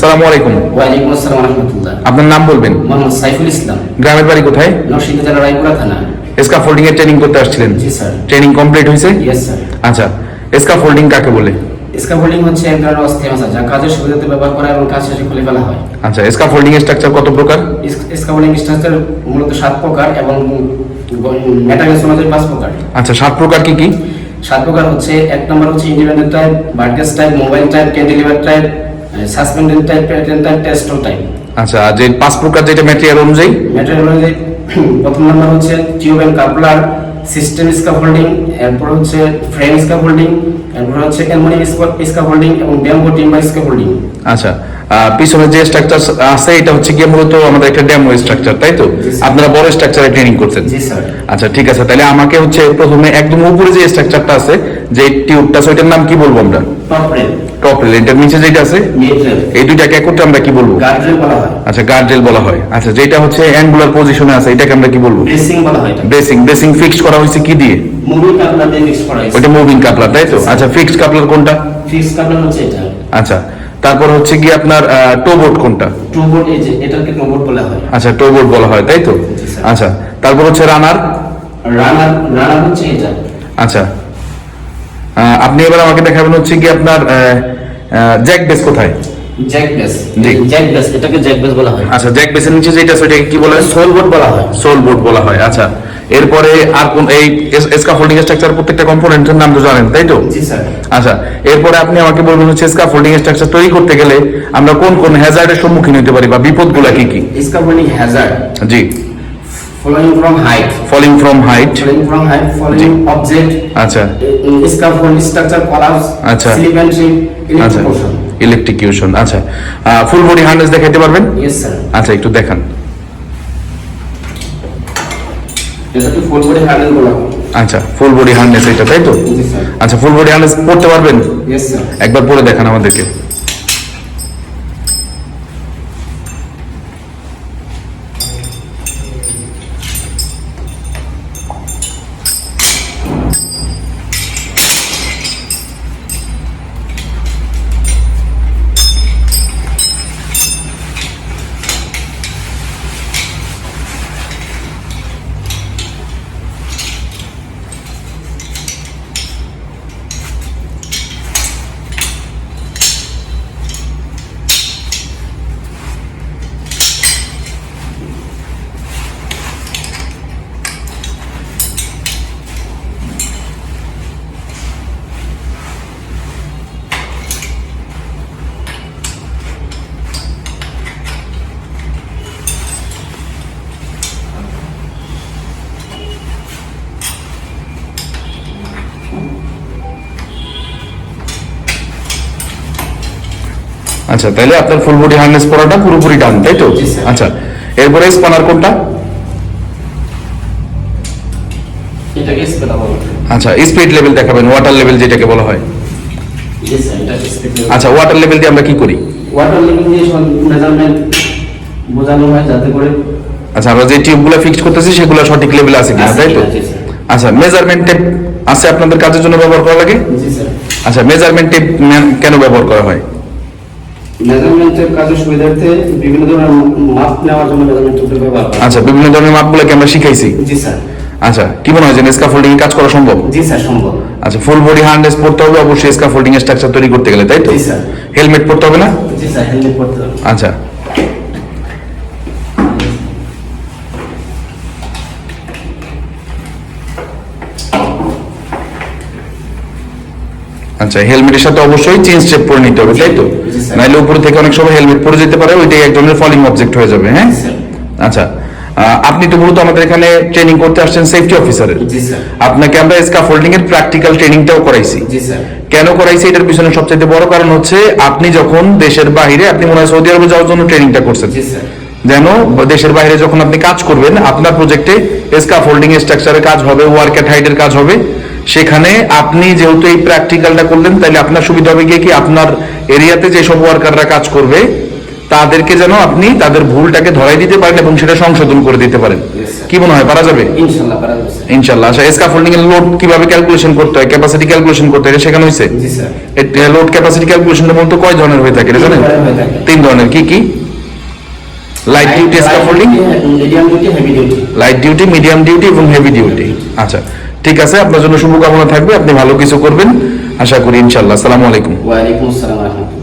সালামু আলাইকুম। ওয়ালাইকুম আসসালাম রহমতুল্লাহ। আপনার নাম বলবেন? মোহাম্মদ সাইফুল ইসলাম। গ্রামের বাড়ি কোথায়? নরসিংদী জেলা রায়পুরা থানা। এসকা ফোল্ডিং এর ট্রেনিং করতে আসছিলেন? জি স্যার। ট্রেনিং কমপ্লিট হয়েছে? Yes sir. আচ্ছা এসকা ফোল্ডিং কাকে বলে? স্ক্যাফোল্ডিং হচ্ছে এক ধরনের অস্থায়ী মাসা যা কাজের সুবিধাতে ব্যবহার করা এবং কাজ শেষে খুলে ফেলা হয়। আচ্ছা এসকা ফোল্ডিং স্ট্রাকচার কত প্রকার? স্ক্যাফোল্ডিং স্ট্রাকচার মূলত সাত প্রকার এবং মেটাগেস অনুযায়ী পাঁচ প্রকার। আচ্ছা সাত প্রকার কি কি? সাত প্রকার হচ্ছে এক নম্বর হচ্ছে independent type Burgess type mobile type cantilever type suspended type pattern type trestle type আচ্ছা আর যে পাঁচ প্রকার যেটা ম্যাটেরিয়াল অনুযায়ী? ম্যাটেরিয়াল অনুযায়ী প্রথম নম্বর হচ্ছে tube and coupler system scaffolding এরপর হচ্ছে ফ্রেম স্কাফোল্ডিং এরপর হচ্ছে অ্যালুমিনিয়াম স্কাফোল্ডিং এবং ব্যাম্বো টিম্বার স্কাফোল্ডিং আচ্ছা পিছনে যে স্ট্রাকচার আছে এটা হচ্ছে গিয়ে মূলত আমাদের একটা ডেমো স্ট্রাকচার তাই তো? আপনারা বড় স্ট্রাকচারে ট্রেনিং করছেন। জি স্যার। আচ্ছা ঠিক আছে তাহলে আমাকে হচ্ছে প্রথমে একদম উপরে যে স্ট্রাকচারটা আছে যে টিউবটা আছে ওইটার নাম কি বলব আমরা? টপ রেল টপ রেল এটার নিচে যেটা আছে? এই দুইটাকে একত্রে আমরা কি বলব? গার্ড বলা হয়। আচ্ছা গার্ড বলা হয়। আচ্ছা যেটা হচ্ছে অ্যাঙ্গুলার পজিশনে আছে এটাকে আমরা কি বলব? ড্রেসিং বলা হয় বেসিং বেসিং ফিক্সড করা হয়েছে কি দিয়ে? মুভি কাপলার দিয়ে মিক্স করা হয়েছে। ওইটা মুভিং কাপলার তাই তো? আচ্ছা ফিক্সড কাপলার কোনটা? ফিক্স কাপলার হচ্ছে এটা। আচ্ছা তারপর হচ্ছে কি আপনার টোবোর্ড কোনটা? টু এই যে এটাকে নো বলা হয়। আচ্ছা টোবোর্ড বলা হয় তাই তো? আচ্ছা তারপর হচ্ছে রানার রানার রানার হচ্ছে এটা। আচ্ছা আপনি এবার আমাকে দেখাবেন হচ্ছে কি আপনার জ্যাক বেস কোথায়? জ্যাক বেস জ্যাক বেস এটাকে জ্যাক বেস বলা হয়। আচ্ছা জ্যাক বেসের নিচে যেটা ওইটাকে কি বলে সোল বোর্ড বলা হয়। সোল বোর্ড বলা হয় আচ্ছা। এরপরে আর কোন এই এসকা ফোল্ডিং স্ট্রাকচার প্রত্যেকটা কম্পোনেন্টের নাম তো জানেন তাই তো? জি স্যার। আচ্ছা এরপরে আপনি আমাকে বলবেন হচ্ছে এসকা ফোল্ডিং স্ট্রাকচার তৈরি করতে গেলে আমরা কোন কোন হ্যাজার্ডের সম্মুখীন হতে পারি বা বিপদগুলো কি কি? স্কাফোল্ডিং হ্যাজার্ড জি। Following from height. Falling from height following from height following object. আচ্ছা। scaffold structure collapse আচ্ছা। slip and trip আচ্ছা। ইলেকট্রিকিউশন আচ্ছা ফুল বডি হার্নেস দেখাইতে পারবেন? Yes sir আচ্ছা একটু দেখান। এটাকে ফুল বডি হ্যান্ডেল বলা। আচ্ছা ফুল বডি হার্নেস এটা তাই তো? আচ্ছা ফুল বডি হার্নেস পড়তে পারবেন? Yes sir একবার পরে দেখান আমাদেরকে। আচ্ছা তাহলে আপনার ফুল বডি হার্নেস পরাটা পুরোপুরি ডান তাই তো? আচ্ছা এরপরে স্পানার কোনটা? আচ্ছা স্পিড লেভেল দেখাবেন ওয়াটার লেভেল যেটাকে বলা হয়। আচ্ছা ওয়াটার লেভেল দিয়ে আমরা কি করি? ওয়াটার লেভেল দিয়ে মেজারমেন্ট বোঝানো হয় যাতে করে আচ্ছা আমরা যে টিউবগুলো ফিক্সড করতেছি সেগুলো সঠিক লেভেলে আছে কিনা তাই তো। আচ্ছা মেজারমেন্ট টেপ আছে আপনাদের কাজের জন্য ব্যবহার করা লাগে? আচ্ছা মেজারমেন্ট টেপ কেন ব্যবহার করা হয়? মেজারমেন্টের কাজের সুবিধার্থে বিভিন্ন ধরনের মাপ নেওয়ার জন্য মেজারমেন্ট ব্যবহার করা। আচ্ছা বিভিন্ন ধরনের মাপগুলোকে আমরা শিখাইছি? জি স্যার। আচ্ছা কি মনে হয় যে স্কাফোল্ডিং কাজ করা সম্ভব? জি স্যার সম্ভব। আচ্ছা ফুল বডি হার্নেস পড়তে হবে অবশ্যই স্কাফোল্ডিং এর স্ট্রাকচার তৈরি করতে গেলে তাই তো? জি, স্যার। হেলমেট পড়তে হবে না? জি স্যার হেলমেট পড়তে হবে। আচ্ছা। আচ্ছা হেলমেটের সাথে অবশ্যই চেঞ্জ স্টেপ পরে নিতে হবে তাই তো। নাইলে উপরে থেকে অনেক সময় হেলমেট পরে যেতে পারে ওইটাই এক ধরনের ফলিং অবজেক্ট হয়ে যাবে হ্যাঁ? আচ্ছা আপনি তো মূলত আমাদের এখানে ট্রেনিং করতে আসছেন সেফটি অফিসারের আপনাকে আমরা স্কাফোল্ডিং এর প্র্যাকটিক্যাল ট্রেনিংটাও করাইছি। জি স্যার কেন করাইছি এটার পিছনে সবচেয়ে বড় কারণ হচ্ছে আপনি যখন দেশের বাইরে আপনি মনে হয় সৌদি আরবে যাওয়ার জন্য ট্রেনিংটা করছেন। জি স্যার যেন দেশের বাইরে যখন আপনি কাজ করবেন আপনার প্রজেক্টে স্কাফোল্ডিং স্ট্রাকচারের কাজ হবে ওয়ার্ক অ্যাট হাইটের কাজ হবে সেখানে আপনি যেহেতু এই প্র্যাকটিক্যালটা করলেন তাহলে আপনার সুবিধা হবে গিয়ে কি আপনার এরিয়াতে যেসব ওয়ার্কাররা কাজ করবে তাদেরকে যেন আপনি তাদের ভুলটাকে ধরাই দিতে পারেন এবং সেটা সংশোধন করে দিতে পারেন। কি মনে হয় পারা যাবে? ইনশাল্লাহ আচ্ছা স্কাফোল্ডিং এর লোড কীভাবে ক্যালকুলেশন করতে হয়? ক্যাপাসিটি ক্যালকুলেশন করতে হয় সেখানে হয়েছে? লোড ক্যাপাসিটি ক্যালকুলেশনটা মূলত কয় ধরনের হয়ে থাকে জানেন? তিন ধরনের কি কি? Light duty scaffolding light duty medium duty এবং হেভি ডিউটি আচ্ছা ঠিক আছে, আপনার জন্য শুভকামনা থাকবে, আপনি ভালো কিছু করবেন। আশা করি ইনশাল্লাহ আসসালামু আলাইকুম। ওয়ালাইকুম আসসালাম